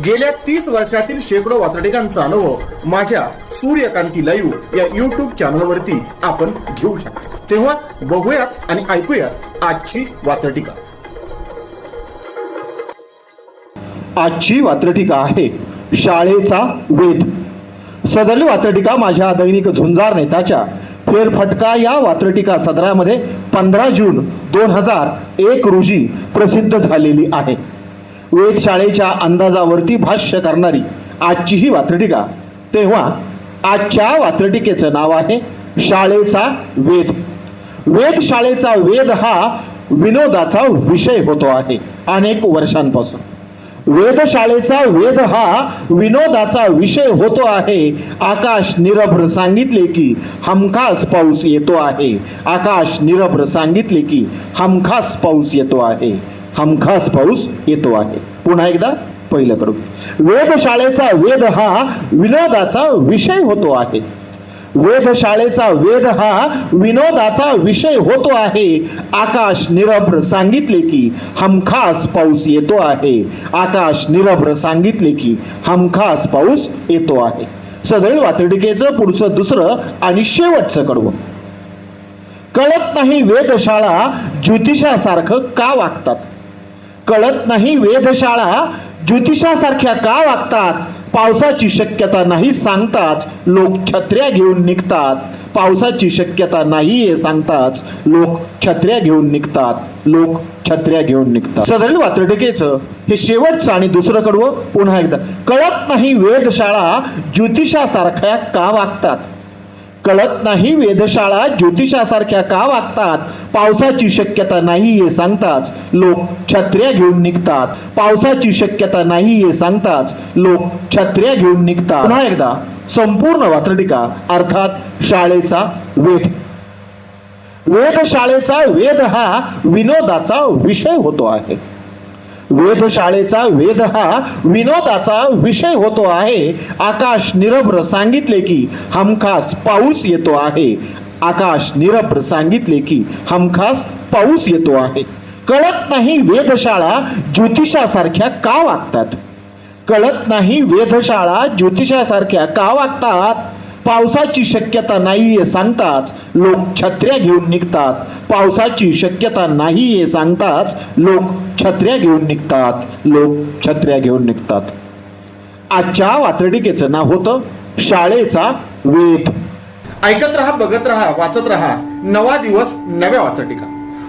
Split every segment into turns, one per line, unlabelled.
गेल्या तीस वर्षातील शेकडो वातडिकांचा अनुभव माझ्या सूर्यकांती लाईव्ह या युट्यूब चॅनलवरती आपण घेऊ शकतो. तेव्हा बघूयात आणि ऐकूयात आजची वातडिका
आजची वात्रटिका आहे शाळेचा वेध. सदरली वात्रटिका माझ्या दैनिक झुंजार नेताच्या फेरफटका या वात्रटिका सदरामध्ये पंधरा जून दोन हजार एक रोजी प्रसिद्ध झालेली आहे. वेधशाळेच्या अंदाजावरती भाष्य करणारी आजची ही वात्रटिका. तेव्हा आजच्या वात्रटिकेचं नाव आहे शाळेचा वेद. वेधशाळेचा वेद हा विनोदाचा विषय होतो आहे अनेक वर्षांपासून. वेधशाळेचा वेद हा विनोदाचा विषय होतो आहे. आकाश निरभ्र सांगितले की हमखास पाऊस येतो आहे. आकाश निरभ्र सांगितले की हमखास पाऊस येतो आहे. हमखास पाऊस येतो आहे. पुन्हा एकदा पहिलं करू वेधशाळेचा वेध हा विनोदाचा विषय होतो आहे. वेधशाळेचा वेध हा विनोदाचा विषय होतो आहे. आकाश निरभ्र सांगितले की हमखास पाऊस येतो आहे. आकाश निरभ्र सांगितले की हमखास पाऊस येतो आहे. सदैव वातडिकेचं पुढचं दुसरं आणि शेवटचं कडवं. कळत नाही वेधशाळा ज्योतिषासारखं का वागतात? कळत नाही वेधशाळा ज्योतिषासारख्या का वागतात? पावसाची शक्यता नाही सांगताच लोक छत्र्या घेऊन निघतात. पावसाची शक्यता नाही हे सांगताच लोक छत्र्या घेऊन निघतात. लोक छत्र्या घेऊन निघतात. सदरील वात्रटिकेचं हे शेवटचं आणि दुसरं कडवं पुन्हा एकदा. कळत नाही वेधशाळा ज्योतिषासारख्या का वागतात? कळत नाही वेधशाळा ज्योतिषासारख्या का वागतात? पावसाची शक्यता नाही हे सांगताच लोक छत्र्या घेऊन निघतात. पावसाची शक्यता नाही हे सांगताच लोक छत्र्या घेऊन निघतात. पुन्हा एकदा संपूर्ण वात्रटिका अर्थात शाळेचा वेध. वेधशाळेचा वेध हा विनोदाचा विषय होतो आहे. वेधशाळेचा वेध हा विनोदाचा विषय होतो आहे. आकाश निरभ्र सांगितले की हमखास पाऊस येतो आहे. आकाश निरभ्र सांगितले की हमखास पाऊस येतो आहे. कळत नाही वेधशाळा ज्योतिषासारख्या का वागतात? कळत नाही वेधशाळा ज्योतिषासारख्या का वागतात? पावसाची शक्यता नाही हे सांगताच लोक छत्र्या घेऊन निघतात. पावसाची शक्यता नाही हे सांगताच लोक छत्र्या घेऊन निघतात. लोक छत्र्या घेऊन निघतात. आजच्या वातडिकेचं नाव होतं शाळेचा वेध.
ऐकत रहा बघत रहा वाचत रहा. नवा दिवस नव्या वाचटिका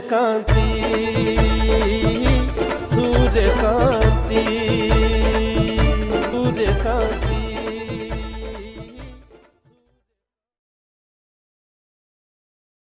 কাঁদি